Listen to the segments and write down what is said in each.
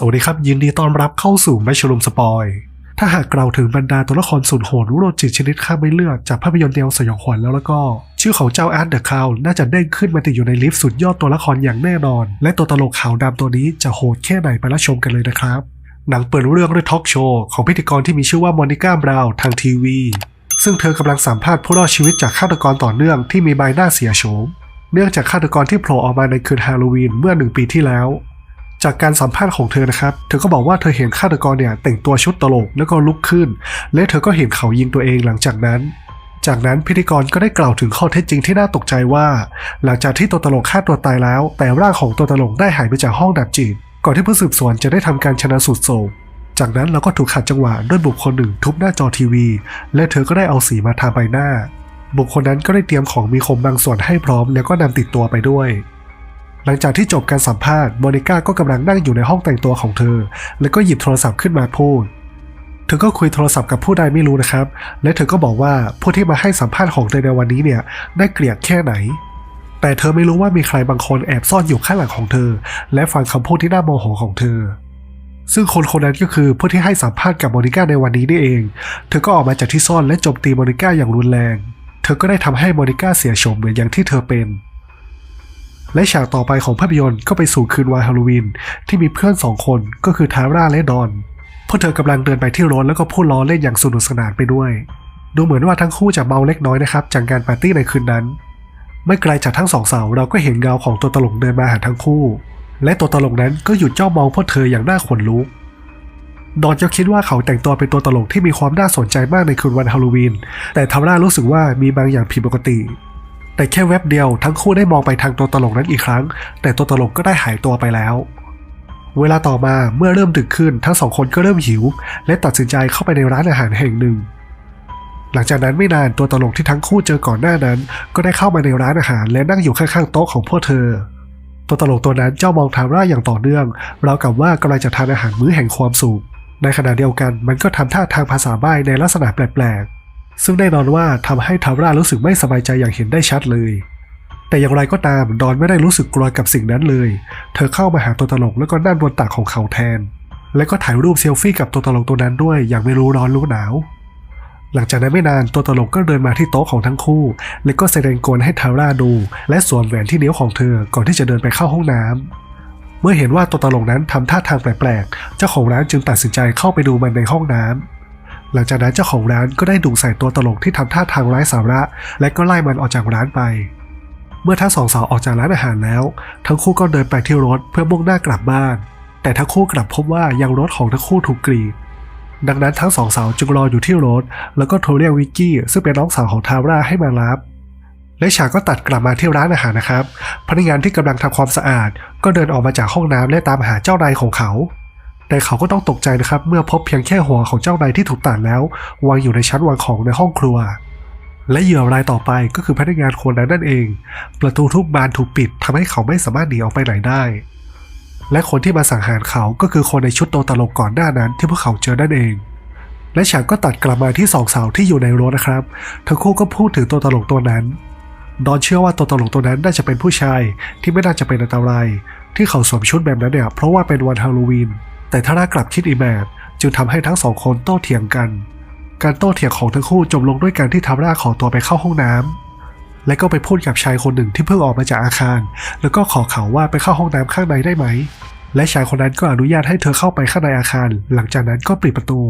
สวัสดีครับ ยินดีต้อนรับเข้าสู่แมชลูมสปอย ถ้าหากกล่าวถึงบรรดาตัวละครสุดโหดรู้โรจิตชนิดข้าไม่เลือกจากภาพยนตร์แนวสยองขวัญแล้วแล้วก็ ชื่อของเจ้าอาร์เดอะคาวน่าจะเด้งขึ้นมาติดอยู่ในลิสต์สุดยอดตัวละครอย่างแน่นอน และตัวตลกขาวดำตัวนี้จะโหดแค่ไหนไปรับชมกันเลยนะครับ หนังเปิดเรื่องด้วยทอล์กโชว์ของพิธีกรที่มีชื่อว่ามอนิก้าบราวทางทีวี ซึ่งเธอกำลังสัมภาษณ์ผู้รอดชีวิตจากฆาตกรต่อเนื่องที่มีใบหน้าเสียโฉมเนื่องจากฆาตกรที่โผล่ออกมาในคืนฮาโลวีนเมื่อหนึ่งปีที่แล้ว จากการสัมภาษณ์ของเธอนะครับ เธอก็บอกว่าเธอเห็นฆาตกรเนี่ยแต่งตัวชุดตลกแล้วก็ลุกขึ้น และเธอก็เห็นเขายิงตัวเองหลังจากนั้น จากนั้นพิธีกรก็ได้กล่าวถึงข้อเท็จจริงที่น่าตกใจว่า หลังจากที่ตัวตลกฆ่าตัวตายแล้ว แต่ร่างของตัวตลกได้หายไปจากห้องดับจิต ก่อนที่ผู้สืบสวนจะได้ทำการชนะสูตรศพจากนั้นเราก็ถูกขัดจังหวะด้วยบุคคลหนึ่งทุบหน้าจอทีวี และเธอก็ได้เอาสีมาทาใบหน้า บุคคลนั้นก็ได้เตรียมของมีคมบางส่วนให้พร้อมแล้วก็นำติดตัวไปด้วย หลังจากที่จบการสัมภาษณ์โมนิก้าก็กำลังนั่งอยู่ในห้องแต่งตัวของเธอ แล้วก็หยิบโทรศัพท์ขึ้นมาพูด เธอก็คุยโทรศัพท์กับผู้ใดไม่รู้นะครับ และเธอก็บอกว่าผู้ที่มาให้สัมภาษณ์ของเธอในวันนี้เนี่ยได้เกลียดแค่ไหน แต่เธอไม่รู้ว่ามีใครบางคนแอบซ่อนอยู่ข้างหลังของเธอ และฟังคำพูดที่น่าโมโหของเธอ ซึ่งคนคนนั้นก็คือผู้ที่ให้สัมภาษณ์กับโมนิก้าในวันนี้นี่เอง เธอก็ออกมาจากที่ซ่อนและโจมตีโมนิก้าอย่างรุนแรง เธอก็ได้ทำให้โมนิก้าเสียโฉมเหมือนอย่างที่เธอเป็น และฉากต่อไปของภาพยนตร์ก็ไปสู่คืนวันฮาโลวีนที่มีเพื่อนสองคนก็คือทาร่าและดอนพวกเธอกำลังเดินไปที่รถแล้วก็พูดล้อเล่นอย่างสนุกสนานไปด้วย ดูเหมือนว่าทั้งคู่จะเมาเล็กน้อยนะครับจากการปาร์ตี้ในคืนนั้น ไม่ไกลจากทั้งสองสาวเราก็เห็นเงาของตัวตลกเดินมาหาทั้งคู่ และตัวตลกนั้นก็หยุดจ้องมองพวกเธออย่างน่าขนลุกดอนก็คิดว่าเขาแต่งตัวเป็นตัวตลกที่มีความน่าสนใจมากในคืนวันฮาโลวีนแต่ทาร่ารู้สึกว่ามีบางอย่างผิดปกติ แต่แค่แวบเดียวทั้งคู่ได้มองไปทางตัวตลกนั้นอีกครั้ง แต่ตัวตลกก็ได้หายตัวไปแล้ว เวลาต่อมาเมื่อเริ่มดึกขึ้นทั้งสองคนก็เริ่มหิว และตัดสินใจเข้าไปในร้านอาหารแห่งหนึ่ง หลังจากนั้นไม่นานตัวตลกที่ทั้งคู่เจอก่อนหน้านั้น ก็ได้เข้ามาในร้านอาหารและนั่งอยู่ข้างๆโต๊ะของพวกเธอ ตัวตลกตัวนั้นเจ้ามองทาร่าอย่างต่อเนื่องราวกับว่ากำลังจะทานอาหารมื้อแห่งความสุขในขณะเดียวกันมันก็ทำท่าทางภาษาใบ้ในลักษณะแปลกๆ ซึ่งแน่นอนว่าทำให้ทาร่ารู้สึกไม่สบายใจอย่างเห็นได้ชัดเลย แต่อย่างไรก็ตามดอนไม่ได้รู้สึกกลัวกับสิ่งนั้นเลย เธอเข้ามาหาตัวตลกแล้วก็นั่งบนตักของเขาแทน แล้วก็ถ่ายรูปเซลฟี่กับตัวตลกตัวนั้นด้วย อย่างไม่รู้ร้อนรู้หนาว หลังจากนั้นไม่นานตัวตลกก็เดินมาที่โต๊ะของทั้งคู่ แล้วก็แสดงกลให้ทาร่าดู และสวมแหวนที่นิ้วของเธอก่อนที่จะเดินไปเข้าห้องน้ำเมื่อเห็นว่าตัวตลกนั้นทำท่าทางแปลกๆ เจ้าของร้านจึงตัดสินใจเข้าไปดูมันในห้องน้ำ หลังจากนั้นเจ้าของร้านก็ได้ดุใส่ตัวตลกที่ทำท่าทางไร้สาระ และก็ไล่มันออกจากร้านไป เมื่อทั้งสองสาวออกจากร้านอาหารแล้ว ทั้งคู่ก็เดินไปที่รถเพื่อมุ่งหน้ากลับบ้าน แต่ทั้งคู่กลับพบว่ายังรถของทั้งคู่ถูกกรีดดังนั้นทั้งสองสาวจึงรออยู่ที่รถ แล้วก็โทรเรียกวิกกี้ซึ่งเป็นน้องสาวของทาร่าให้มารับ และฉากก็ตัดกลับมาที่ร้านอาหารนะครับ พนักงานที่กำลังทำความสะอาด ก็เดินออกมาจากห้องน้ำและตามหาเจ้านายของเขา แต่เขาก็ต้องตกใจนะครับ เมื่อพบเพียงแค่หัวของเจ้านายที่ถูกตัดแล้ว วางอยู่ในชั้นวางของในห้องครัว และเหยื่อรายต่อไปก็คือพนักงานคนนั้นนั่นเอง ประตูทุกบานถูกปิดทำให้เขาไม่สามารถหนีออกไปไหนได้ และคนที่มาสังหารเขาก็คือคนในชุดโตตลกก่อนหน้านั้นที่พวกเขาเจอนั่นเองและฉากก็ตัดกลับมาที่สองสาวที่อยู่ในรถนะครับ ทั้งคู่ก็พูดถึงตัวตลกตัวนั้น ดอนเชื่อว่าตัวตลกตัวนั้นน่าจะเป็นผู้ชายที่ไม่น่าจะเป็นอันตราย ที่เขาสวมชุดแบบนั้นเนี่ยเพราะว่าเป็นวันฮาโลวีน แต่ถ้าร่ากลับคิดอีกแบบจึงทำให้ทั้งสองคนโต้เถียงกัน การโต้เถียงของทั้งคู่จบลงด้วยการที่ทาร่าขอตัวไปเข้าห้องน้ำและก็ไปพูดกับชายคนหนึ่งที่เพิ่งออกมาจากอาคาร แล้วก็ขอเขาว่าไปเข้าห้องน้ำข้างในได้ไหม และชายคนนั้นก็อนุญาตให้เธอเข้าไปข้างในอาคาร หลังจากนั้นก็ปิดประตู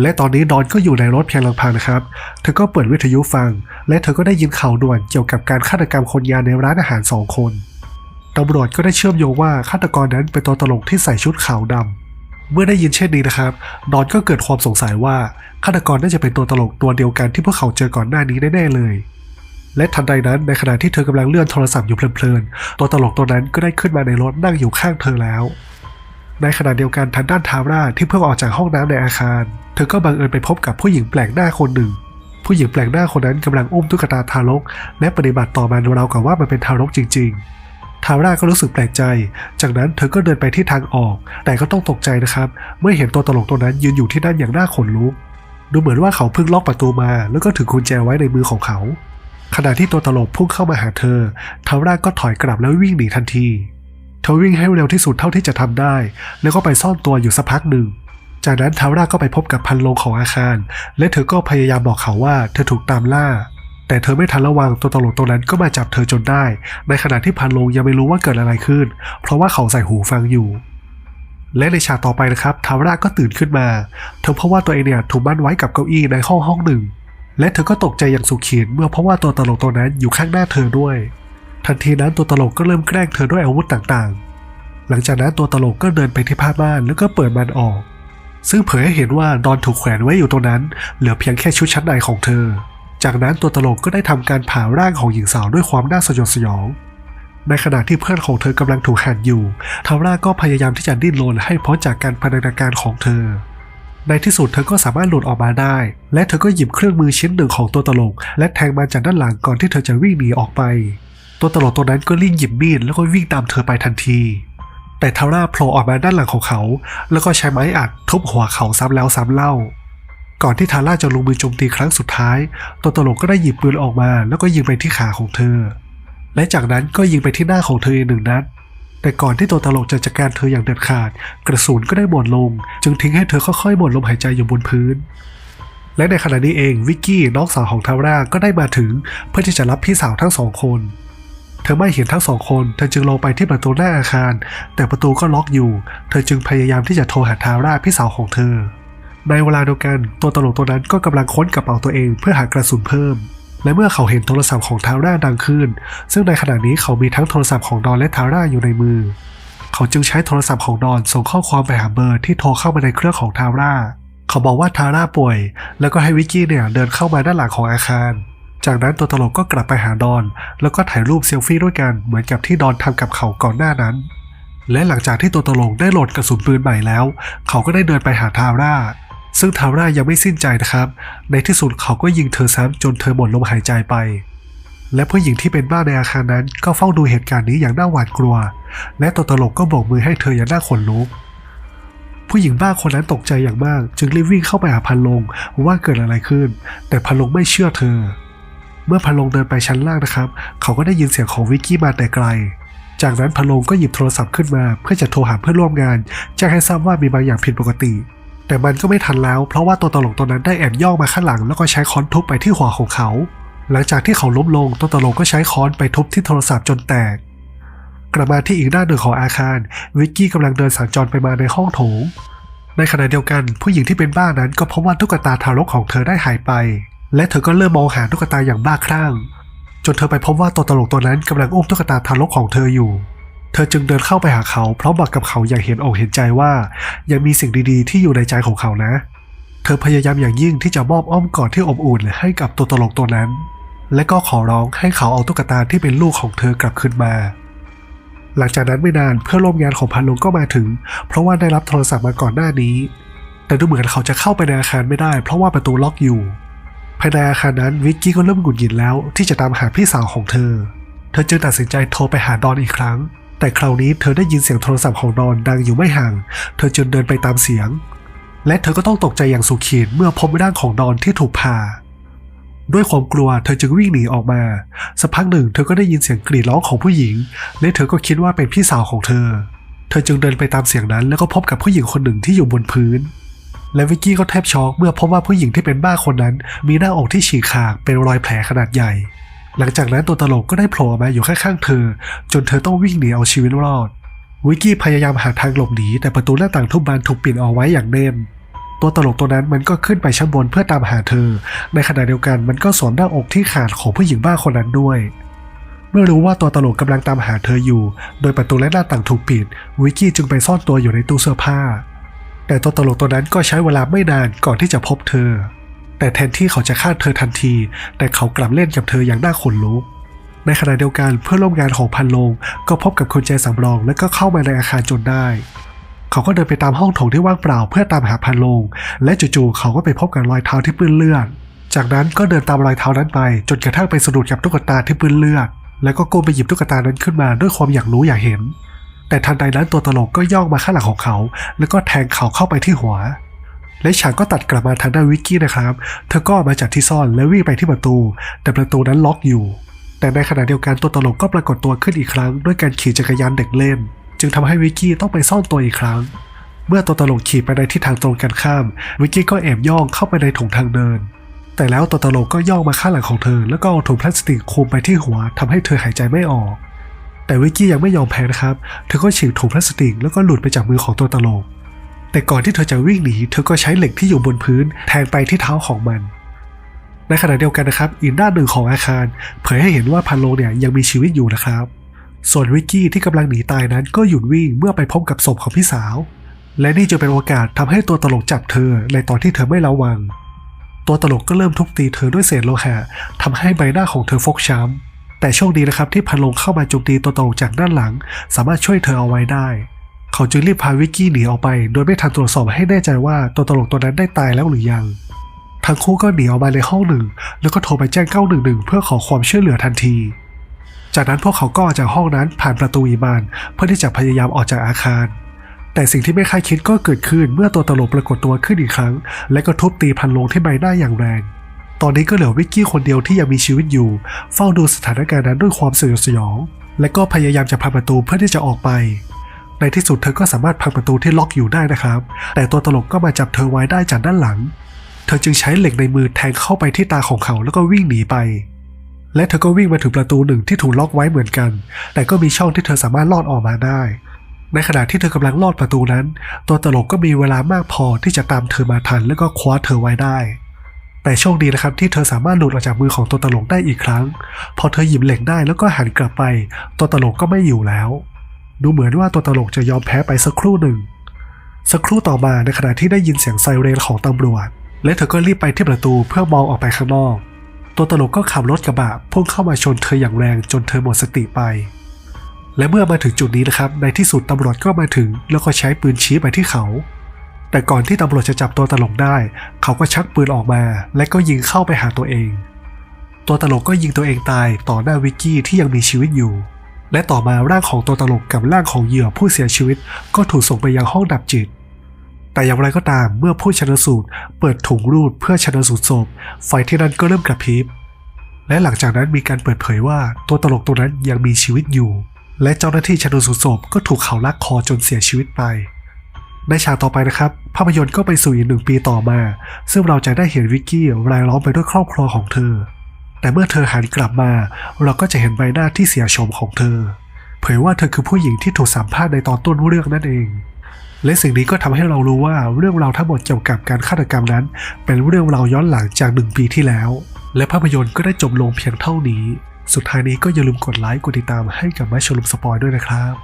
และตอนนี้ดอนก็อยู่ในรถเพียงลำพังนะครับ เธอก็เปิดวิทยุฟัง และเธอก็ได้ยินข่าวด่วนเกี่ยวกับการฆาตกรรมคนงาในร้านอาหารสองคน ตำรวจก็ได้เชื่อมโยงว่าฆาตกรนั้นเป็นตัวตลกที่ใส่ชุดขาวดำ เมื่อได้ยินเช่นนี้นะครับ ดอนก็เกิดความสงสัยว่าฆาตกรน่าจะเป็นตัวตลกตัวเดียวกันที่พวกเขาเจอก่อนหน้านี้แน่ๆเลย และทันใดนั้นในขณะที่เธอกำลังเลื่อนโทรศัพท์อยู่เพลินๆ ตัวตลกตัวนั้นก็ได้ขึ้นมาในรถนั่งอยู่ข้างเธอแล้ว ในขณะเดียวกันทางด้านทาร่าที่เพิ่งออกจากห้องน้ำในอาคาร เธอก็บังเอิญไปพบกับผู้หญิงแปลกหน้าคนหนึ่งผู้หญิงแปลกหน้าคนนั้นกำลังอุ้มตุ๊กตาทารก และปฏิบัติต่อมันรากับว่ามันเป็นทารกจริงๆ ทาร่าก็รู้สึกแปลกใจ จากนั้นเธอก็เดินไปที่ทางออก แต่ก็ต้องตกใจนะครับ เมื่อเห็นตัวตลกตัวนั้นยืนอยู่ที่นั่นอย่างน่าขนลุก ดูเหมือนว่าเขาเพิ่งล็อกประตูมา แล้วก็ถือกุญแจไว้ในมือของเขา ขณะที่ตัวตลกพุ่งเข้ามาหาเธอ ทาร่าก็ถอยกลับแล้ววิ่งหนีทันที เธอวิ่งให้เร็วที่สุดเท่าที่จะทำได้ แล้วก็ไปซ่อนตัวอยู่สักพักหนึ่ง จากนั้นทาร่าก็ไปพบกับพันลงของอาคาร และเธอก็พยายามบอกเขาว่าเธอถูกตามล่า แต่เธอไม่ทันระวังตัวตลกตัวนั้นก็มาจับเธอจนได้ ในขณะที่พันลงยังไม่รู้ว่าเกิดอะไรขึ้น เพราะว่าเขาใส่หูฟังอยู่ และในฉากต่อไปนะครับทาร่าก็ตื่นขึ้นมา เธอเพราะว่าตัวเองเนี่ยถูกมัดไว้กับเก้าอี้ในห้องห้องหนึ่ง และเธอก็ตกใจอย่างสุดขีดเมื่อเพราะว่าตัวตลกตัวนั้นอยู่ข้างหน้าเธอด้วย ทันทีนั้นตัวตลกก็เริ่มแกล้งเธอด้วยอาวุธต่างๆ หลังจากนั้นตัวตลกก็เดินไปที่ผ้าม่านแล้วก็เปิดมันออกซึ่งเผยให้เห็นว่าดอนถูกแขวนไว้อยู่ตรงนั้น เหลือเพียงแค่ชุดชั้นในของเธอ จากนั้นตัวตลกก็ได้ทำการผ่าร่างของหญิงสาวด้วยความน่าสยดสยอง ในขณะที่เพื่อนของเธอกำลังถูกหั่นอยู่ทาร่าก็พยายามที่จะดิ้นรนให้พ้นจากการพันธนาการของเธอ ในที่สุดเธอก็สามารถหลุดออกมาได้ และเธอก็หยิบเครื่องมือชิ้นหนึ่งของตัวตลก และแทงมันจากด้านหลังก่อนที่เธอจะวิ่งหนีออกไป ตัวตลกตัวนั้นก็รีบหยิบมีดแล้วก็วิ่งตามเธอไปทันทีแต่ทาร่าโผล่ออกมาด้านหลังของเขา แล้วก็ใช้ไม้อัดทุบหัวเขาซ้ำแล้วซ้ำเล่า ก่อนที่ทาร่าจะลงมือโจมตีครั้งสุดท้าย ตัวตลกก็ได้หยิบปืนออกมา แล้วก็ยิงไปที่ขาของเธอ และจากนั้นก็ยิงไปที่หน้าของเธออีกหนึ่งนัด แต่ก่อนที่ตัวตลกจะจัดการเธออย่างเด็ดขาด กระสุนก็ได้หมดลง จึงทิ้งให้เธอค่อยๆหมดลมหายใจอยู่บนพื้น และในขณะนี้เองวิกกี้น้องสาวของทาร่าก็ได้มาถึง เพื่อที่จะรับพี่สาวทั้งสองคนเธอไม่เห็นทั้งสองคน เธอจึงลงไปที่ประตูหน้าอาคาร แต่ประตูก็ล็อกอยู่ เธอจึงพยายามที่จะโทรหาทาร่าพี่สาวของเธอ ในเวลาเดียวกันตัวตลกตัวนั้นก็กำลังค้นกระเป๋าตัวเองเพื่อหากระสุนเพิ่ม และเมื่อเขาเห็นโทรศัพท์ของทาร่าดังขึ้น ซึ่งในขณะนี้เขามีทั้งโทรศัพท์ของดอนและทาร่าอยู่ในมือ เขาจึงใช้โทรศัพท์ของดอนส่งข้อความไปหาเบอร์ที่โทรเข้ามาในเครื่องของทาร่า เขาบอกว่าทาร่าป่วย แล้วก็ให้วิกกี้เนี่ยเดินเข้ามาด้านหลังของอาคาร จากนั้นตัวตลกก็กลับไปหาดอน แล้วก็ถ่ายรูปเซลฟี่ด้วยกันเหมือนกับที่ดอนทำกับเขาก่อนหน้านั้นและหลังจากที่ตัวตลกได้โหลดกระสุนปืนใหม่แล้ว เขาก็ได้เดินไปหาทาร่า ซึ่งทาร่ายังไม่สิ้นใจนะครับ ในที่สุดเขาก็ยิงเธอซ้ำจนเธอหมดลมหายใจไป และผู้หญิงที่เป็นบ้านในอาคารนั้นก็เฝ้าดูเหตุการณ์นี้อย่างน่าหวาดกลัว และตัวตลกก็โบกมือให้เธออย่างน่าขนลุก ผู้หญิงบ้าคนนั้นตกใจอย่างมาก จึงรีบวิ่งเข้าไปหาพันลงว่าเกิดอะไรขึ้น แต่พันลงไม่เชื่อเธอ เมื่อพันลงเดินไปชั้นล่างนะครับ เขาก็ได้ยินเสียงของวิกกี้มาแต่ไกลจากนั้นพันลงก็หยิบโทรศัพท์ขึ้นมา เพื่อจะโทรหาเพื่อนร่วมงานแจ้งให้ทราบว่ามีบางอย่างผิดปกติ แต่มันก็ไม่ทันแล้ว เพราะว่าตัวตลกตัวนั้นได้แอบย่องมาข้างหลัง แล้วก็ใช้ค้อนทุบไปที่หัวของเขา หลังจากที่เขาล้มลงตัวตลกก็ใช้ค้อนไปทุบที่โทรศัพท์จนแตก กลับมาที่อีกด้านหนึ่งของอาคาร วิกกี้กำลังเดินสัญจรไปมาในห้องโถง ในขณะเดียวกันผู้หญิงที่เป็นบ้านั้นก็พบว่าตุ๊กตาทารกของเธอได้หายไป และเธอก็เริ่มมองหาตุ๊กตาอย่างบ้าคลั่งจนเธอไปพบว่าตัวตลกตัวนั้นกำลังอุ้มตุ๊กตาทารกของเธออยู่ เธอจึงเดินเข้าไปหาเขาพร้อมบอกกับเขาอย่างเห็นอกเห็นใจว่า ยังมีสิ่งดีๆ ที่อยู่ในใจของเขานะ เธอพยายามอย่างยิ่งที่จะมอบอ้อมกอดที่อบอุ่นให้กับตัวตลกตัวนั้น และก็ขอร้องให้เขาเอาตุ๊กตาที่เป็นลูกของเธอกลับคืนมา หลังจากนั้นไม่นานเพื่อนร่วมงานของพันลุงก็มาถึง เพราะว่าได้รับโทรศัพท์มาก่อนหน้านี้ แต่ดูเหมือนเขาจะเข้าไปในอาคารไม่ได้ เพราะว่าประตูล็อกอยู่ภายในอาคารนั้นวิกกี้ก็เริ่มหงุดหงิดแล้วที่จะตามหาพี่สาวของเธอ เธอจึงตัดสินใจโทรไปหาดอนอีกครั้ง แต่คราวนี้เธอได้ยินเสียงโทรศัพท์ของดอนดังอยู่ไม่ห่าง เธอจึงเดินไปตามเสียง และเธอก็ต้องตกใจอย่างสุดขีดเมื่อพบร่างของดอนที่ถูกผ่าด้วยความกลัวเธอจึงวิ่งหนีออกมา สักพักหนึ่งเธอก็ได้ยินเสียงกรีดร้องของผู้หญิง และเธอก็คิดว่าเป็นพี่สาวของเธอ เธอจึงเดินไปตามเสียงนั้น แล้วก็พบกับผู้หญิงคนหนึ่งที่อยู่บนพื้น และวิกกี้ก็แทบช็อกเมื่อพบว่าผู้หญิงที่เป็นบ้าคนนั้น มีหน้าอกที่ฉีกขาดเป็นรอยแผลขนาดใหญ่ หลังจากนั้นตัวตลกก็ได้โผล่ออกมาอยู่ข้างๆเธอ จนเธอต้องวิ่งหนีเอาชีวิตรอด วิกกี้พยายามหาทางหลบหนีแต่ประตูหน้าต่างทุกบานถูกปิดเอาไว้อย่างแน่นตัวตลกตัวนั้นมันก็ขึ้นไปชั้นบนเพื่อตามหาเธอ ในขณะเดียวกันมันก็สวมหน้าอกที่ขาดของผู้หญิงบ้าคนนั้นด้วย เมื่อรู้ว่าตัวตลกกำลังตามหาเธออยู่ โดยประตูและหน้าต่างถูกปิด วิกกี้จึงไปซ่อนตัวอยู่ในตู้เสื้อผ้า แต่ตัวตลกตัวนั้นก็ใช้เวลาไม่นานก่อนที่จะพบเธอ แต่แทนที่เขาจะฆ่าเธอทันที แต่เขากลับเล่นกับเธออย่างน่าขนลุกในขณะเดียวกันเพื่อนร่วมงานของพันโลงก็พบกับคุณแจสำรองและก็เข้ามาในอาคารจนได้ เขาก็เดินไปตามห้องโถงที่ว่างเปล่าเพื่อตามหาพันโลง และจู่ๆเขาก็ไปพบกับรอยเท้าที่เปื้อนเลือด จากนั้นก็เดินตามรอยเท้านั้นไป จนกระทั่งไปสะดุดกับตุ๊กตาที่เปื้อนเลือด แล้วก็ก้มไปหยิบตุ๊กตานั้นขึ้นมาด้วยความอยากรู้อยากเห็น แต่ทันใดนั้นตัวตลกก็ย่องมาข้างหลังของเขา แล้วก็แทงเขาเข้าไปที่หัว และฉากก็ตัดกลับมาทางด้านวิกกี้นะครับ เธอก็มาจากที่ซ่อนและวิ่งไปที่ประตู แต่ประตูนั้นล็อกอยู่ แต่ในขณะเดียวกันตัวตลกก็ปรากฏตัวขึ้นอีกครั้ง ด้วยการขี่จักรยานเด็กเล่น จึงทำให้วิกกี้ต้องไปซ่อนตัวอีกครั้ง เมื่อตัวตลกขี่ไปในทิศทางตรงกันข้าม วิกกี้ก็แอบย่องเข้าไปในถุงทางเดิน แต่แล้วตัวตลกก็ย่องมาข้างหลังของเธอ แล้วก็เอาถุงพลาสติกคลุมไปที่หัวทำให้เธอหายใจไม่ออก แต่วิกกี้ยังไม่ยอมแพ้นะครับ เธอก็ฉีกถุงพลาสติกแล้วก็หลุดไปจากมือของตัวตลก แต่ก่อนที่เธอจะวิ่งหนีเธอก็ใช้เหล็กที่อยู่บนพื้นแทงไปที่เท้าของมัน ในขณะเดียวกันนะครับ อีกด้านหนึ่งของอาคาร เผยให้เห็นว่าพันโลเนี่ยยังมีชีวิตอยู่นะครับ ส่วนวิกกี้ที่กำลังหนีตายนั้นก็หยุดวิ่งเมื่อไปพบกับศพของพี่สาว และนี่จะเป็นโอกาสทำให้ตัวตลกจับเธอในตอนที่เธอไม่ระวัง ตัวตลกก็เริ่มทุบตีเธอด้วยเศษโลหะทำให้ใบหน้าของเธอฟกช้ำแต่โชคดีนะครับที่พันโลงเข้ามาโจมตีตัวตลกจากด้านหลัง สามารถช่วยเธอเอาไว้ได้ เขาจึงรีบพาวิกกี้หนีออกไป โดยไม่ทันตรวจสอบให้แน่ใจว่าตัวตลกตัวนั้นได้ตายแล้วหรือยัง ทั้งคู่ก็หนีออกมาในห้องหนึ่ง แล้วก็โทรไปแจ้ง 911 เพื่อขอความช่วยเหลือทันที จากนั้นพวกเขาก็ออกจากห้องนั้นผ่านประตูอีบานเพื่อที่จะพยายามออกจากอาคาร แต่สิ่งที่ไม่คาดคิดก็เกิดขึ้นเมื่อตัวตลกปรากฏตัวขึ้นอีกครั้ง และก็ทุบตีพันลงที่ใบหน้าอย่างแรงตอนนี้ก็เหลือวิกกี้คนเดียวที่ยังมีชีวิตอยู่ เฝ้าดูสถานการณ์นั้นด้วยความสยดสยอง และก็พยายามจะพังประตูเพื่อที่จะออกไป ในที่สุดเธอก็สามารถพังประตูที่ล็อกอยู่ได้นะครับ แต่ตัวตลกก็มาจับเธอไว้ได้จากด้านหลัง เธอจึงใช้เหล็กในมือแทงเข้าไปที่ตาของเขาแล้วก็วิ่งหนีไป และเธอก็วิ่งมาถึงประตูหนึ่งที่ถูกล็อกไว้เหมือนกัน แต่ก็มีช่องที่เธอสามารถลอดออกมาได้ ในขณะที่เธอกำลังลอดประตูนั้น ตัวตลกก็มีเวลามากพอที่จะตามเธอมาทัน แล้วก็คว้าเธอไว้ได้แต่โชคดีนะครับที่เธอสามารถหลุดออกจากมือของตัวตลกได้อีกครั้ง พอเธอหยิบเหล็กได้แล้วก็หันกลับไป ตัวตลกก็ไม่อยู่แล้ว ดูเหมือนว่าตัวตลกจะยอมแพ้ไปสักครู่หนึ่ง สักครู่ต่อมาในขณะที่ได้ยินเสียงไซเรนของตำรวจ และเธอก็รีบไปที่ประตูเพื่อมองออกไปข้างนอก ตัวตลกก็ขับรถกระบะพุ่งเข้ามาชนเธออย่างแรงจนเธอหมดสติไป และเมื่อมาถึงจุดนี้นะครับ ในที่สุดตำรวจก็มาถึง แล้วก็ใช้ปืนชี้ไปที่เขา แต่ก่อนที่ตำรวจจะจับตัวตลกได้ เขาก็ชักปืนออกมา และก็ยิงเข้าไปหาตัวเอง ตัวตลกก็ยิงตัวเองตายต่อหน้าวิกกี้ที่ยังมีชีวิตอยู่ และต่อมาร่างของตัวตลกกับร่างของเหยื่อผู้เสียชีวิตก็ถูกส่งไปยังห้องดับจิต แต่อย่างไรก็ตามเมื่อผู้ชนสูตร เปิดถุงรูดเพื่อชนสูตรศพไฟที่นั่นก็เริ่มกระพริบ และหลังจากนั้นมีการเปิดเผยว่าตัวตลกตัวนั้นยังมีชีวิตอยู่ และเจ้าหน้าที่ชนสูตรศพก็ถูกเขาลักคอจนเสียชีวิตไปในฉากต่อไปนะครับ ภาพยนตร์ก็ไปสู่อีกหนึ่งปีต่อมา ซึ่งเราจะได้เห็นวิกกี้รายล้อมไปด้วยครอบครัวของเธอ แต่เมื่อเธอหันกลับมา เราก็จะเห็นใบหน้าที่เสียโฉมของเธอ เผยว่าเธอคือผู้หญิงที่ถูกสัมภาษณ์ในตอนต้นเรื่องนั่นเอง และสิ่งนี้ก็ทำให้เรารู้ว่าเรื่องราวทั้งหมดเกี่ยวกับการฆาตกรรมนั้น เป็นเรื่องราวย้อนหลังจากหนึ่งปีที่แล้ว และภาพยนตร์ก็ได้จบลงเพียงเท่านี้ สุดท้ายนี้ก็อย่าลืมกดไลค์กดติดตามให้กับแมชชลุมสปอยด้วยนะครับ